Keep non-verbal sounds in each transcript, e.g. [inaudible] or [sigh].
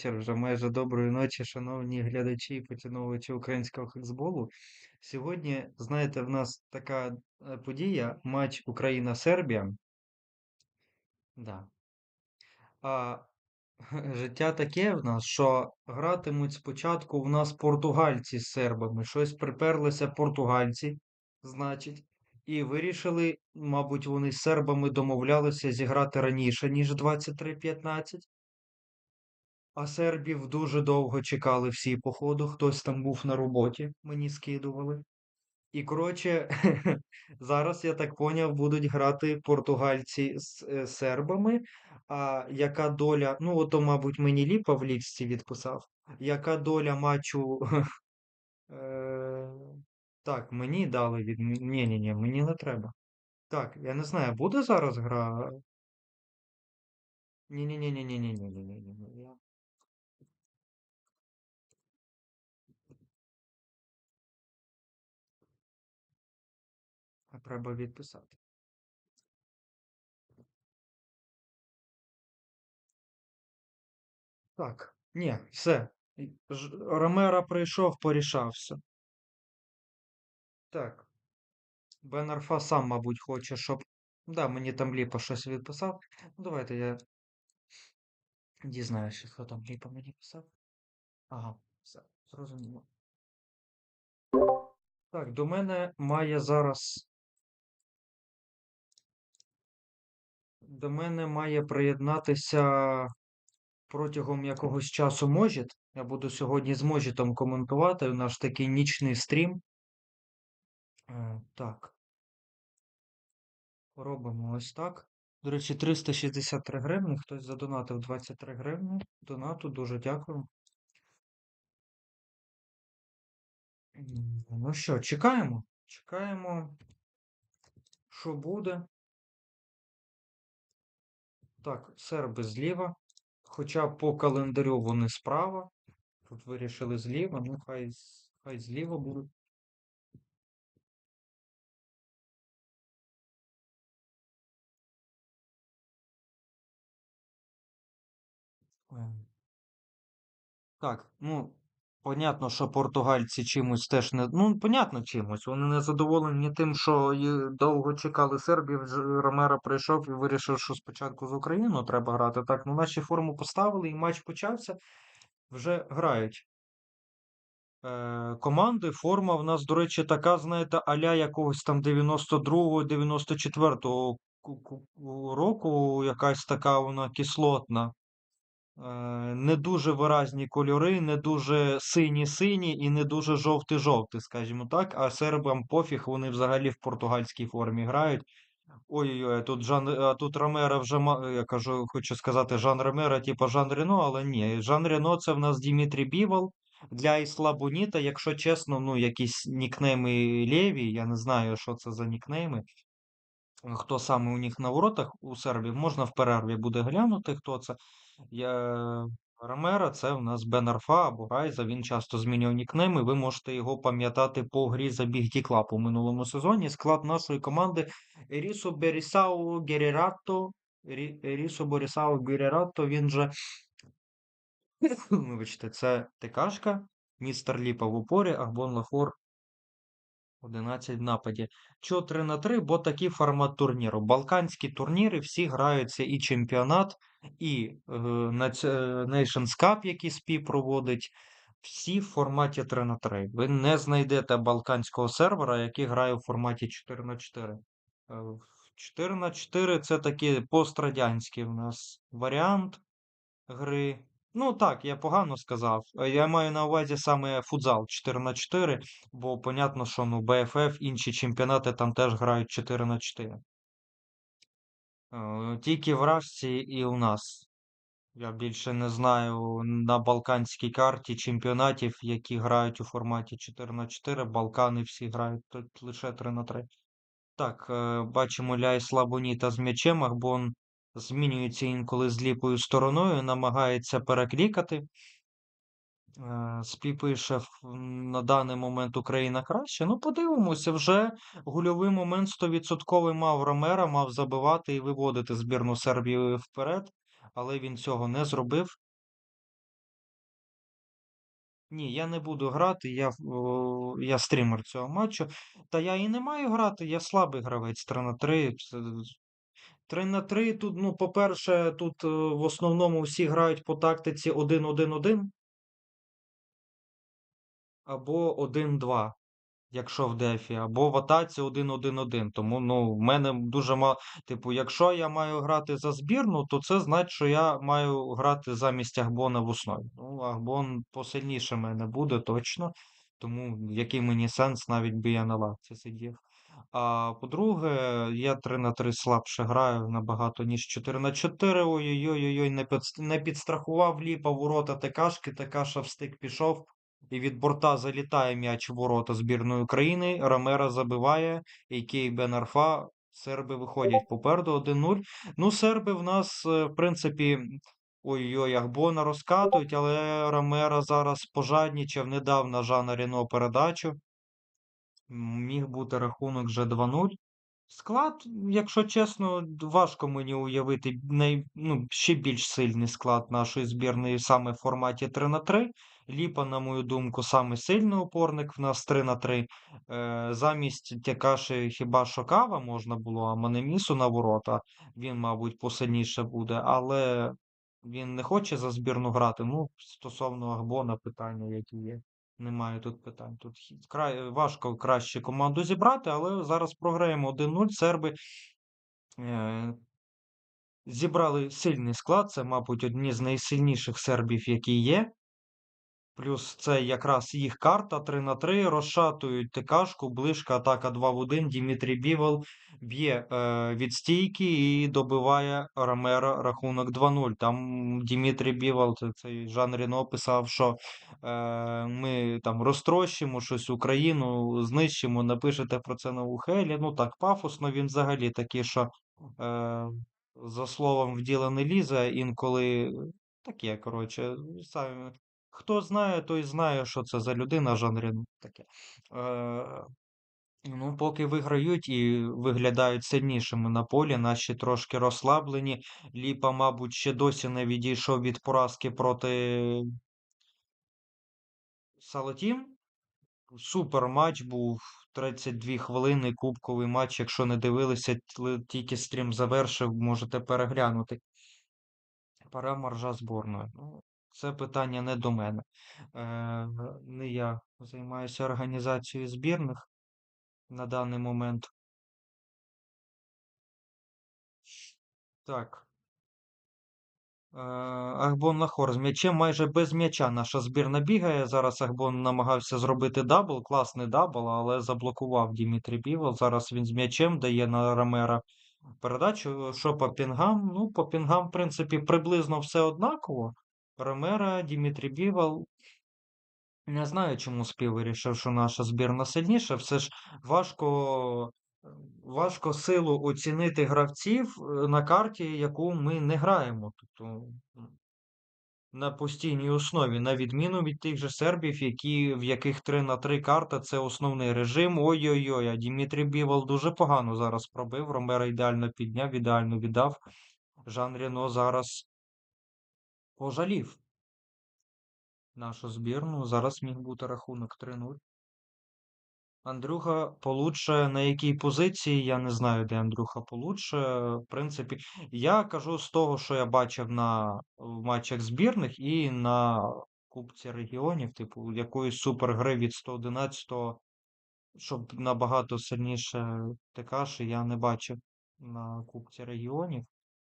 вечір, вже майже доброї ночі, шановні глядачі і поціновувачі українського футболу. Сьогодні, знаєте, в нас така е, подія, матч Україна-Сербія. Да. А [laughs] життя таке в нас, що гратимуть спочатку в нас португальці з сербами. Щось приперлися португальці, значить, і вирішили, мабуть, вони з сербами домовлялися зіграти раніше, ніж 23.15. А сербів дуже довго чекали всі, походу. Хтось там був на роботі, мені скидували. І, коротше, [laughs] зараз, я так поняв, будуть грати португальці з е, сербами. А яка доля, ну, ото, мабуть, мені Ліпа в лічці відписав. Яка доля матчу. [laughs] е, Так, мені дали від. Ні, ні, ні, мені не треба. Так, я не знаю, буде зараз гра? Ні, ні, ні, ні, ні, ні, ні, ні, ні, Треба відписати. Так, ні, все. Ромеро прийшов, порішався. Так. Бен Арфа сам, мабуть, хоче, щоб. Да, мені там Ліпа щось відписав. Ну, давайте я дізнаюся, що там Ліпа мені писав. Ага, все, зрозуміло. Так, до мене має зараз. До мене має приєднатися протягом якогось часу Можіт. Я буду сьогодні з Можітом коментувати. У нас такий нічний стрім. Е, так. Робимо ось так. До речі, 363 гривні. Хтось задонатив 23 гривні. Донату дуже дякую. Ну що, чекаємо? Чекаємо, що буде. Так, серби зліва. Хоча по календарю вони справа. Тут вирішили зліва, ну хай, хай зліва будуть. Ем, Так, ну, понятно, що португальці чимось теж не. Ну, понятно чимось. Вони не задоволені тим, що довго чекали Сербів. Ромеро прийшов і вирішив, що спочатку з Україною треба грати. Так, ну наші форму поставили, і матч почався. Вже грають. Е, команди, форма в нас, до речі, така, знаєте, аля якогось там 92-го, 94-го ку- ку- року, якась така вона кислотна. Е, не дуже виразні кольори, не дуже сині-сині і не дуже жовтий-жовтий, скажімо так. А сербам пофіг, вони взагалі в португальській формі грають. Ой-ой-ой, тут Жан, а тут Ромеро вже я кажу, хочу сказати Жан Ромеро, типу Жан Рено, але ні. Жан Рено це в нас Дімітрій Бівол. Для Ісла Боніта, якщо чесно, ну якісь нікнейми лєві, я не знаю, що це за нікнейми. Хто саме у них на воротах у сербів, можна в перерві буде глянути, хто це. Я... Ромеро це в нас Бен Арфа або Райза, він часто змінював нікнейми. Ви можете його пам'ятати по грі за Бігті Клаб у минулому сезоні. Склад нашої команди Ерісо Берісау Герерато. Рі- Ерісо Борісау Герерато, він же, [coughs] вибачте, це ТКшка, містер Ліпа в упорі, Ахбон Лафор 11 в нападі. Чого 3 на 3, бо такий формат турніру. Балканські турніри всі граються і чемпіонат, і е, е, Nations Cup, який СПІ проводить. Всі в форматі 3 на 3. Ви не знайдете балканського сервера, який грає в форматі 4 на 4. Е, 4 на 4 це такий пострадянський в нас варіант гри. Ну так, я погано сказав. Е, Я маю на увазі саме футзал 4 на 4, бо понятно, що ну БФФ, інші чемпіонати там теж грають 4 на 4. Е, Тільки в Рашці і у нас. Я більше не знаю на балканській карті чемпіонатів, які грають у форматі 4 на 4. Балкани всі грають тут лише 3 на 3. Так, е, бачимо Ляй Слабоніта з м'ячем, Ахбон змінюється інколи з ліпою стороною, намагається переклікати. Е, Спі пише на даний момент Україна краще. Ну, подивимося, вже гольовий момент 100% мав Ромера, мав забивати і виводити збірну Сербії вперед, але він цього не зробив. Ні, я не буду грати, я, я стрімер цього матчу. Та я і не маю грати, я слабий гравець 3 на 3. 3 на 3 тут, ну, по-перше, тут е, в основному всі грають по тактиці 1-1-1 або 1-2. Якщо в дефі, або в атаці 1-1-1. Тому ну, в мене дуже мало. Типу, якщо я маю грати за збірну, то це значить, що я маю грати замість Ахбона в основі. Ну, Ахбон посильніше мене буде точно. Тому який мені сенс, навіть би я на лавці сидів. А по-друге, я 3 на 3 слабше граю набагато, ніж 4 на 4. Ой-ой-ой, не, під, не підстрахував ліпа ворота ТКшки, ТКша в стик пішов. І від борта залітає м'яч в ворота збірної України. Ромера забиває, Ейкей Бен Арфа. Серби виходять попереду 1-0. Ну, серби в нас, е, в принципі, ой-ой, Ахбона розкатують, але Ромера зараз пожаднічав, не дав на Жана Ріно передачу. Міг бути рахунок вже 2-0. Склад, якщо чесно, важко мені уявити най, ну, ще більш сильний склад нашої збірної саме в форматі 3 на 3. Ліпа, на мою думку, саме сильний опорник. В нас 3 на 3. Е, замість Тякаші хіба що кава можна було, а Манемісу на ворота. Він, мабуть, посильніше буде, але він не хоче за збірну грати. Ну, стосовно Агбона, питання, які є. Немає тут питань. Тут край, важко краще команду зібрати, але зараз програємо 1-0. Серби е, зібрали сильний склад. Це, мабуть, одні з найсильніших сербів, які є. Плюс це якраз їх карта 3 на 3. Розшатують ТКшку, ближка атака 2 в 1. Дімітрій Бівол б'є е, від стійки і добиває Ромеро рахунок 2-0. Там Дімітрій Бівол, це, цей Жан Рено писав, що е, ми там розтрощимо щось Україну, знищимо, напишете про це на Ухелі. Ну так, пафосно він взагалі такий, що е, за словом в не лізе, інколи таке, коротше, самі. Хто знає, той знає, що це за людина, жанрі ну, таке. Е, ну, поки виграють і виглядають сильнішими на полі, наші трошки розслаблені. Ліпа, мабуть, ще досі не відійшов від поразки проти Салатім. Супер матч був 32 хвилини, кубковий матч. Якщо не дивилися, тільки стрім завершив, можете переглянути. Пора маржа зборної. Ну, це питання не до мене. Е, не я займаюся організацією збірних на даний момент. Так. Е, Ахбон Нахор з м'ячем майже без м'яча наша збірна бігає. Зараз Ахбон намагався зробити дабл, класний дабл, але заблокував Дімітрій Бівол. Зараз він з м'ячем дає на Ромера передачу. Що по пінгам? Ну, по пінгам, в принципі, приблизно все однаково. Ромера, Дімітрій Бівол. Не знаю, чому Спів вирішив, що наша збірна сильніша. Все ж важко, е, важко силу оцінити гравців е, на карті, яку ми не граємо. Тобто на постійній основі, на відміну від тих же сербів, які, в яких 3 на 3 карта це основний режим. Ой-ой-ой, а Дімітрій Бівол дуже погано зараз пробив. Ромера ідеально підняв, ідеально віддав. Жан Рено зараз пожалів нашу збірну. Зараз міг бути рахунок 3-0. Андрюха получше на якій позиції, я не знаю, де Андрюха получше. В принципі, я кажу з того, що я бачив на матчах збірних і на Кубці регіонів, типу, якоїсь супергри від 111-го, щоб набагато сильніше ТКші я не бачив на Кубці регіонів.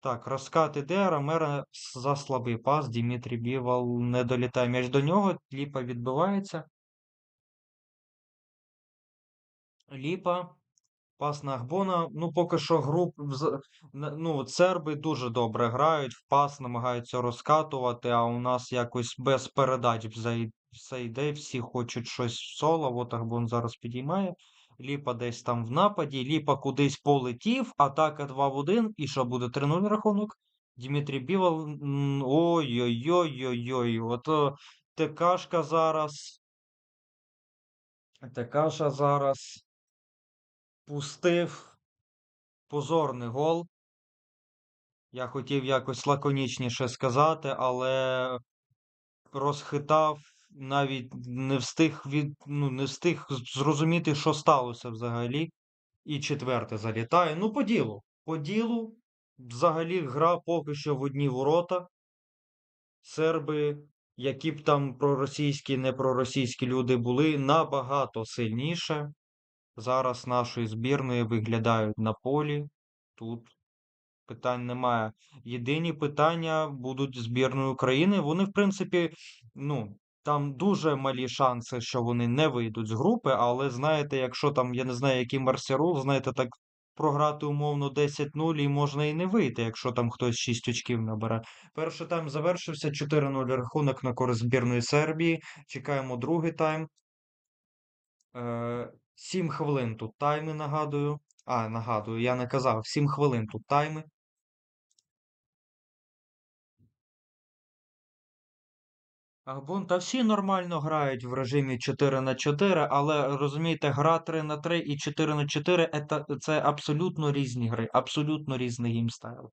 Так, розкат іде, Ромера за слабий пас, Дімітрій Бівал не долітає м'яч до нього, Ліпа відбивається. Ліпа, пас на Ахбона. Ну, поки що груп, ну, серби дуже добре грають, в пас намагаються розкатувати, а у нас якось без передач все йде, всі хочуть щось в соло. От Ахбон зараз підіймає. Ліпа десь там в нападі, Ліпа кудись полетів, атака 2 в 1, і що буде 3-0 рахунок? Дмитрій Бівол, ой-ой-ой-ой-ой, ото ТКшка зараз, ТКша зараз пустив позорний гол. Я хотів якось лаконічніше сказати, але розхитав, навіть не встиг від, ну, не встиг зрозуміти, що сталося взагалі. І четверте залітає. Ну, по ділу. По ділу, взагалі, гра поки що в одні ворота. Серби, які б там проросійські, не проросійські люди були, набагато сильніше. Зараз нашої збірної виглядають на полі. Тут питань немає. Єдині питання будуть збірної України. Вони, в принципі, ну, Там дуже малі шанси, що вони не вийдуть з групи, але знаєте, якщо там, я не знаю, який Марсіарул, знаєте, так програти умовно 10-0 і можна і не вийти, якщо там хтось 6 очків набере. Перший тайм завершився 4-0 рахунок на користь збірної Сербії. Чекаємо другий тайм. Е, 7 хвилин тут тайми, нагадую. А, нагадую, я не казав, 7 хвилин тут тайми. Агбун, та всі нормально грають в режимі 4 на 4, але розумієте, гра 3 на 3 і 4 на 4 ета- це абсолютно різні гри, абсолютно різний геймстайл.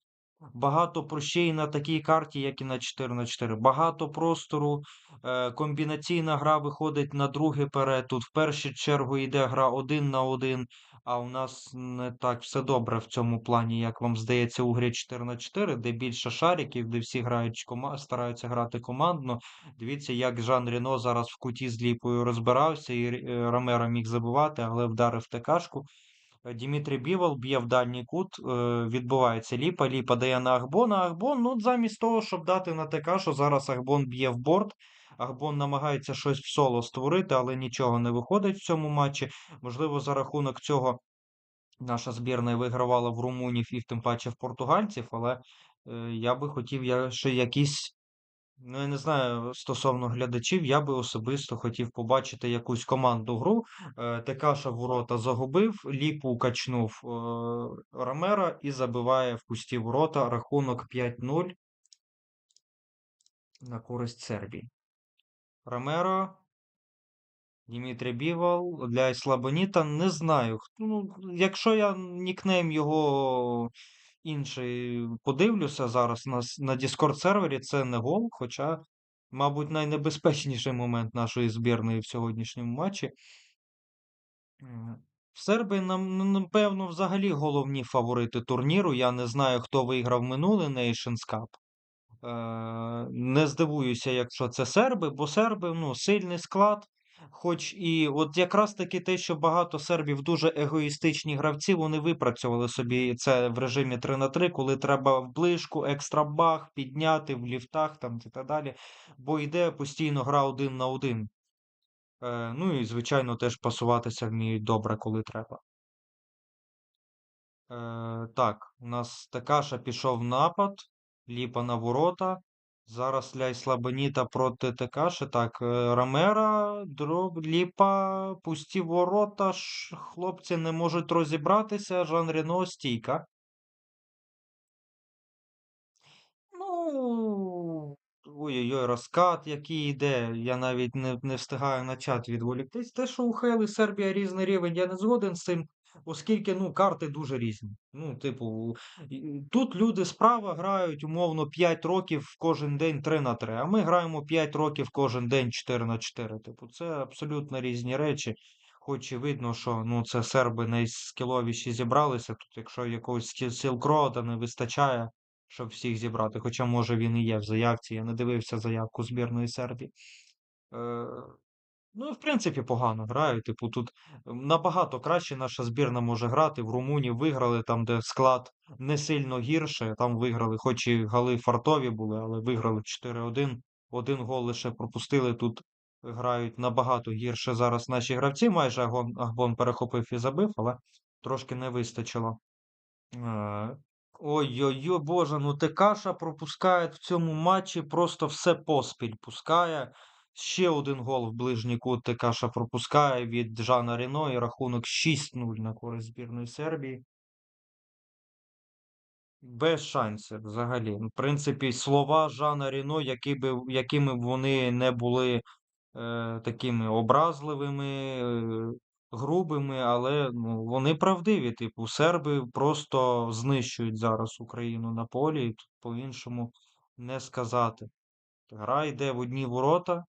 Багато прощей на такій карті, як і на 4 на 4. Багато простору. Е, комбінаційна гра виходить на другий перед. Тут в першу чергу йде гра один на один. А у нас не так все добре в цьому плані, як вам здається, у грі 4 на 4, де більше шариків, де всі грають стараються грати командно. Дивіться, як Жан Ріно зараз в куті з ліпою розбирався, і е, Ромеро міг забивати, але вдарив ТКшку. Е, Дімітрій Бівол б'є в дальній кут, е, відбувається ліпа, ліпа дає на Ахбона. Ахбон, ну замість того, щоб дати на ТК, що зараз Ахбон б'є в борт. Ахбон намагається щось в соло створити, але нічого не виходить в цьому матчі. Можливо, за рахунок цього наша збірна вигравала в румунів і тим паче в португальців, але е, я би хотів я ще якісь. Ну, я не знаю, стосовно глядачів, я би особисто хотів побачити якусь командну гру. Е, Текаша ворота загубив, ліпу качнув е, Ромера і забиває в пусті ворота. Рахунок 5-0 на користь Сербії. Ромеро, Дімітрій Бівол для Слабоніта не знаю. Ну, якщо я нікнейм його інший подивлюся зараз на, на Discord сервері, це не гол, хоча, мабуть, найнебезпечніший момент нашої збірної в сьогоднішньому матчі. Нам, ну, напевно, взагалі головні фаворити турніру. Я не знаю, хто виграв минулий Nations Cup. Е, Не здивуюся, якщо це серби, бо серби ну, сильний склад. Хоч і от якраз таки те, що багато сербів дуже егоїстичні гравці, вони випрацьовували собі це в режимі 3 на 3, коли треба в ближку, екстра бах, підняти в ліфтах там і так далі. Бо йде постійно гра один на один. Е, ну і, звичайно, теж пасуватися вміють добре, коли треба. Е, так, у нас Такаша пішов напад, Ліпа на ворота. Зараз Ляй Слабоніта проти Такаши. Так, е, Ромера, дроб, Ліпа, пусті ворота. Ш, хлопці не можуть розібратися. Жан Рено, стійка. Ну, ой-ой-ой, розкат, який йде. Я навіть не, не встигаю на чат відволіктись. Те, що у Хейл Сербія різний рівень, я не згоден з цим, оскільки ну, карти дуже різні. Ну, типу, тут люди справа грають умовно 5 років кожен день 3 на 3, а ми граємо 5 років кожен день 4 на 4. Типу, це абсолютно різні речі. Хоч і видно, що ну, це серби найскіловіші зібралися. Тут, якщо якогось сілкрода не вистачає щоб всіх зібрати. Хоча, може, він і є в заявці. Я не дивився заявку збірної Сербії. Е, ну, в принципі, погано грають. Типу, тут набагато краще наша збірна може грати. В Румунії виграли там, де склад не сильно гірше. Там виграли, хоч і гали фартові були, але виграли 4-1. Один гол лише пропустили. Тут грають набагато гірше зараз наші гравці. Майже Агбон, перехопив і забив, але трошки не вистачило. Е, Ой-ой-ой, Боже, ну Текаша пропускає в цьому матчі просто все поспіль пускає. Ще один гол в ближній кут Текаша пропускає від Жана Ріно і рахунок 6-0 на користь збірної Сербії. Без шансів взагалі. В принципі, слова Жана Ріно, які би, якими б вони не були е, такими образливими, е, грубими, але ну, вони правдиві. Типу, серби просто знищують зараз Україну на полі, і тут по-іншому не сказати. Гра йде в одні ворота.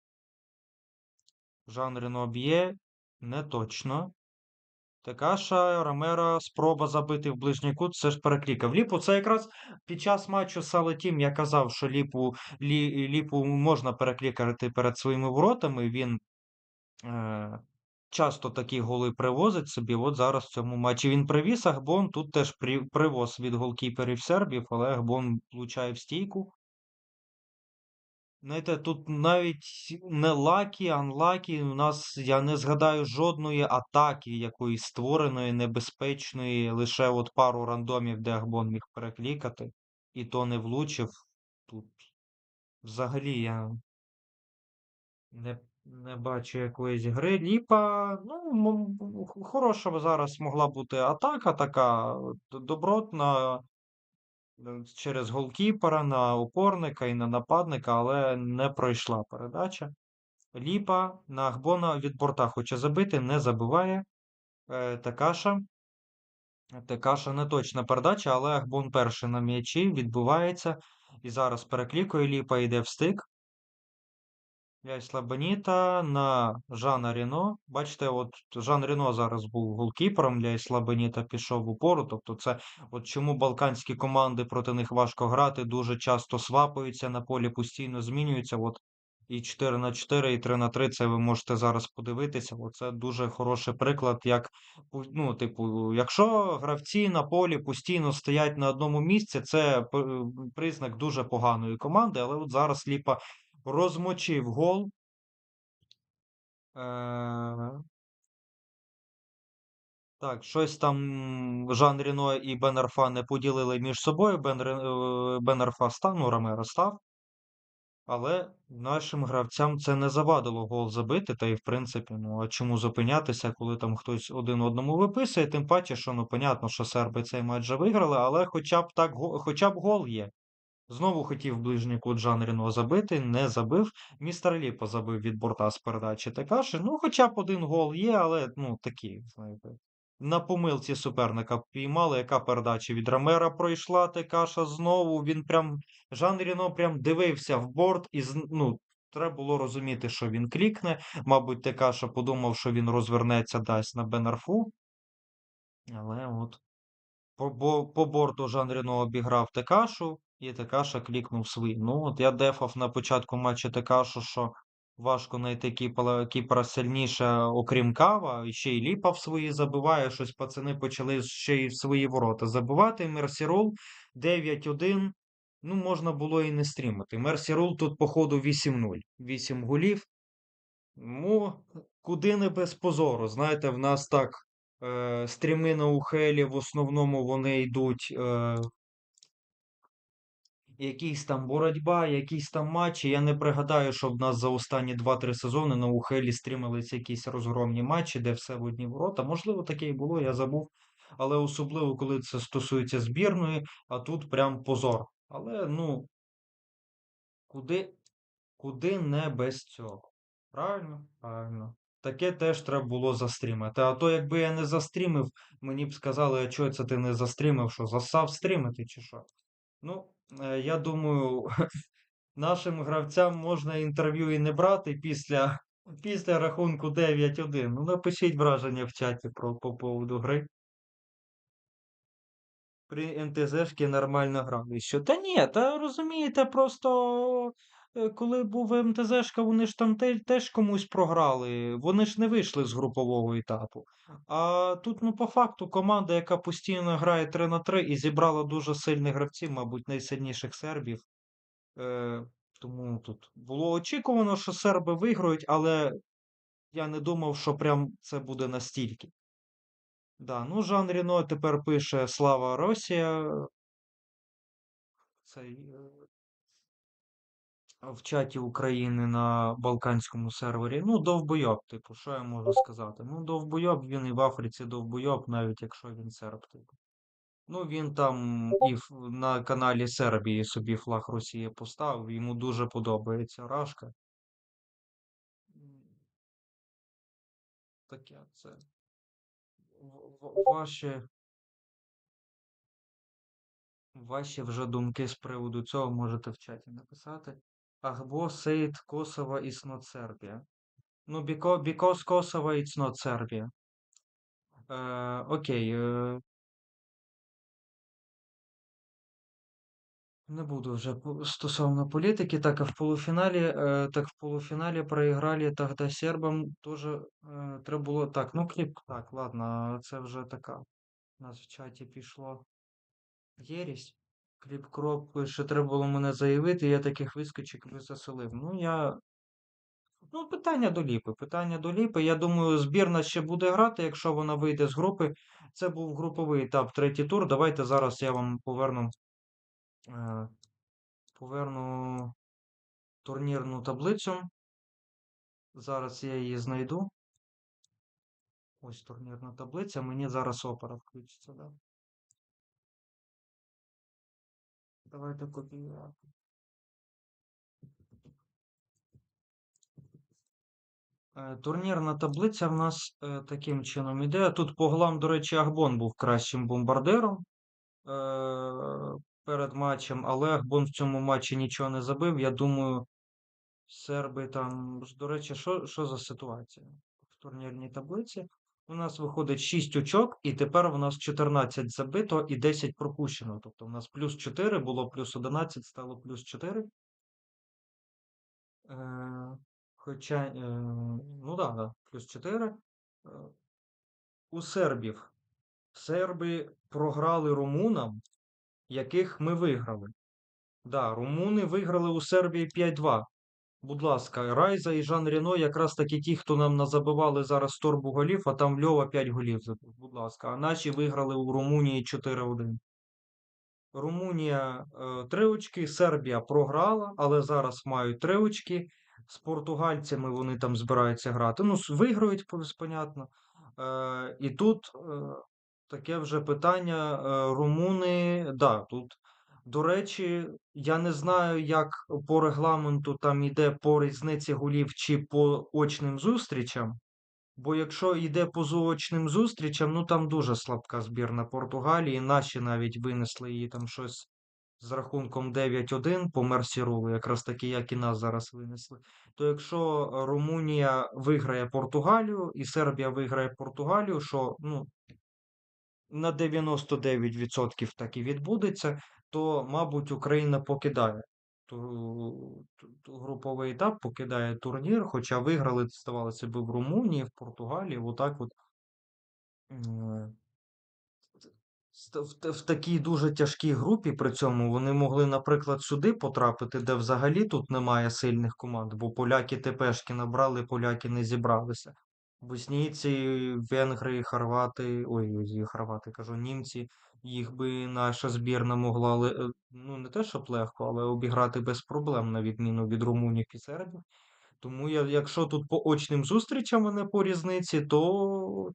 Жан Рено б'є, не точно. Такаша Ромера спроба забити в ближній кут, це ж переклікав. Ліпу це якраз під час матчу з Салетім я казав, що Ліпу, Лі, Ліпу можна переклікати перед своїми воротами. Він е, часто такі голи привозить собі. От зараз в цьому матчі він привіз Ахбон. Тут теж при, привоз від голкіперів сербів, але Ахбон влучає в стійку. Знаєте, тут навіть не лакі, анлакі. У нас я не згадаю жодної атаки, якоїсь створеної, небезпечної, лише от пару рандомів, де Агбон міг переклікати, і то не влучив. Тут взагалі я не, не бачу якоїсь гри. Ліпа, ну, хороша зараз могла бути атака така добротна через голкіпера на опорника і на нападника, але не пройшла передача. Ліпа на Агбона від борта хоче забити, не забиває. Е, Такаша. Такаша не точна передача, але Агбон перший на м'ячі відбувається. І зараз переклікує Ліпа, йде в стик. Яйсла Беніта на Жана Ріно. Бачите, от Жан Ріно зараз був голкіпером, Яйсла Беніта пішов в упору. Тобто, це от чому балканські команди проти них важко грати, дуже часто свапаються на полі, постійно змінюються. От і 4 на 4, і 3 на 3, це ви можете зараз подивитися. Оце дуже хороший приклад, як ну, типу, якщо гравці на полі постійно стоять на одному місці, це п- признак дуже поганої команди. Але от зараз Ліпа розмочив гол. Е, так, щось там Жан Ріно і Бен Арфа не поділили між собою. Бен, е, Бен Арфа став, ну, Ромеро став. Але нашим гравцям це не завадило гол забити. Та й в принципі, ну а чому зупинятися, коли там хтось один одному виписує? Тим паче, що ну понятно, що серби цей матч вже виграли, але хоча б так, хоча б гол є. Знову хотів ближній кут Жан Рено забити, не забив. Містер Ліпо забив від борта з передачі Текаші. Ну, хоча б один гол є, але ну такий, знаєте. На помилці суперника піймали, яка передача від Ромера пройшла Текаша знову. Він прям Жан Рено прям дивився в борт, і ну, треба було розуміти, що він клікне. Мабуть, Текаша подумав, що він розвернеться дасть на Бенарфу. Але от по, по борту Жан Рено обіграв Текашу, і Текаша клікнув свій. Ну, от я дефав на початку матчу Текашу, що важко знайти кіпера, кіпера сильніше, окрім кава, і ще й ліпав свої забиває. Щось пацани почали ще й свої ворота забивати. Мерсірол 9-1. Ну, можна було і не стрімати. Мерсірол тут, походу, 8-0. 8 голів. Ну, куди не без позору. Знаєте, в нас так е, стріми на Ухелі, в основному вони йдуть е, якісь там боротьба, якісь там матчі. Я не пригадаю, що в нас за останні 2-3 сезони на Ухелі стрімились якісь розгромні матчі, де все в одні ворота. Можливо, таке і було, я забув. Але особливо, коли це стосується збірної, а тут прям позор. Але ну, куди Куди не без цього. Правильно? Правильно. Таке теж треба було застрімити. А то якби я не застрімив, мені б сказали, а чого це ти не застрімив, що засав стрімити чи що? Ну, я думаю, [laughs] нашим гравцям можна інтерв'ю і не брати після, після рахунку 9-1. Ну, напишіть враження в чаті про по поводу гри. При НТЗшки нормально. Що? Та ні, та розумієте, просто е, коли був МТЗшка, вони ж там теж комусь програли. Вони ж не вийшли з групового етапу. А тут, ну, по факту, команда, яка постійно грає 3 на 3 і зібрала дуже сильних гравців, мабуть, найсильніших сербів. Е, тому тут було очікувано, що серби виграють, але я не думав, що прям це буде настільки. Да, ну Жан Ріно тепер пише Слава Росія. Цей е, в чаті України на балканському сервері. Ну, довбойоб, типу, що я можу сказати? Ну, довбойоб, він і в Африці довбойоб, навіть якщо він серб, типу. Ну, він там і на каналі Сербії собі флаг Росії поставив, йому дуже подобається Рашка. Таке це. Ваші, ваші вже думки з приводу цього можете в чаті написати. Agbo said Kosovo is not Serbia. Ну, because, because Kosovo it's not окей, е, не буду вже стосовно політики. Так, а в полуфіналі, е, так в полуфіналі проіграли тогда сербам дуже е, треба було. Так, ну кліп, так, ладно, це вже така. У нас в чаті пішло єрість. Кліп-кроп пише, треба було мене заявити, я таких вискочок би засолив. Ну, я. Ну, питання до ліпи. Питання до ліпи. Я думаю, збірна ще буде грати, якщо вона вийде з групи. Це був груповий етап, третій тур. Давайте зараз я вам поверну. Е, поверну турнірну таблицю. Зараз я її знайду. Ось турнірна таблиця. Мені зараз опера включиться, да? Давайте копіювати. Е, Турнірна таблиця в нас е, таким чином іде. Тут по голам, до речі, Ахбон був кращим бомбардиром е, перед матчем, але Ахбон в цьому матчі нічого не забив. Я думаю, серби там. До речі, що, що за ситуація в турнірній таблиці? У нас виходить 6 очок, і тепер у нас 14 забито і 10 пропущено. Тобто у нас плюс 4, було плюс 11, стало плюс 4. Е, Хоча, е, ну да, да, плюс 4. Е, У сербів. Серби програли румунам, яких ми виграли. Да, румуни виграли у Сербії 5-2. Будь ласка, Райза і Жан Ріно якраз таки ті, хто нам назабивали зараз торбу голів, а там Льова 5 голів забив. Будь ласка, а наші виграли у Румунії 4-1. Румунія е, три очки, Сербія програла, але зараз мають три очки. З португальцями вони там збираються грати. Ну, виграють, понятно. Е, і тут е, таке вже питання. Е, румуни, да, тут, до речі, я не знаю, як по регламенту там йде по різниці голів чи по очним зустрічам. Бо якщо йде по заочним зустрічам, ну там дуже слабка збірна Португалії. Наші навіть винесли її там щось з рахунком 9-1 по Мерсіролу, якраз таки, як і нас зараз винесли. То якщо Румунія виграє Португалію і Сербія виграє Португалію, що ну, на 99% так і відбудеться, то, мабуть, Україна покидає ту, ту- груповий етап, покидає турнір, хоча виграли, здавалося б, в Румунії, в Португалії, отак от. В, в такій дуже тяжкій групі при цьому вони могли, наприклад, сюди потрапити, де взагалі тут немає сильних команд, бо поляки ТПшки набрали, поляки не зібралися. Боснійці, венгри, хорвати, ой, хорвати, кажу, німці, їх би наша збірна могла, е, ну не те, щоб легко, але обіграти без проблем, на відміну від румунів і сербів. Тому я, якщо тут по очним зустрічам, а не по різниці, то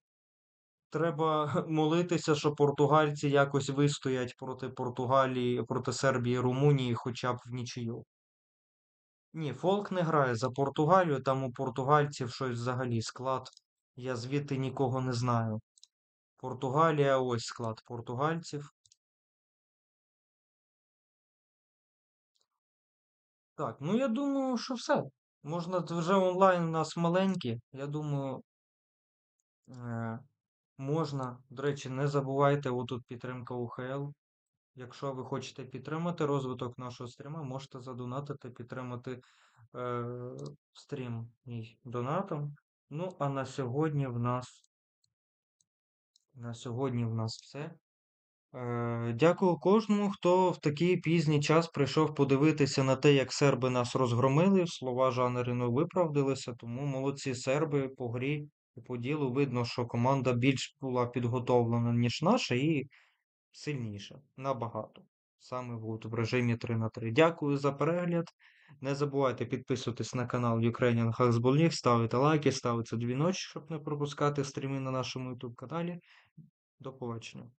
Треба [laughs] молитися, що португальці якось вистоять проти Португалії, проти Сербії, Румунії, хоча б в нічию. Ні, Фолк не грає за Португалію, там у португальців щось взагалі склад. Я звідти нікого не знаю. Португалія, ось склад португальців. Так, ну я думаю, що все. Можна вже онлайн у нас маленький. Я думаю, е, можна. До речі, не забувайте, отут підтримка УХЛ. Якщо ви хочете підтримати розвиток нашого стріма, можете задонатити, підтримати е, стрім мій донатом. Ну, а на сьогодні в нас на сьогодні в нас все. Е, дякую кожному, хто в такий пізній час прийшов подивитися на те, як серби нас розгромили. Слова Жанерину виправдалися, тому молодці серби по грі і по ділу видно, що команда більш була підготовлена, ніж наша, і сильніша. Набагато. Саме в режимі 3 на 3. Дякую за перегляд. Не забувайте підписуватись на канал Ukrainian Hacks League, ставити лайки, ставити дзвіночок, щоб не пропускати стріми на нашому YouTube каналі. До побачення.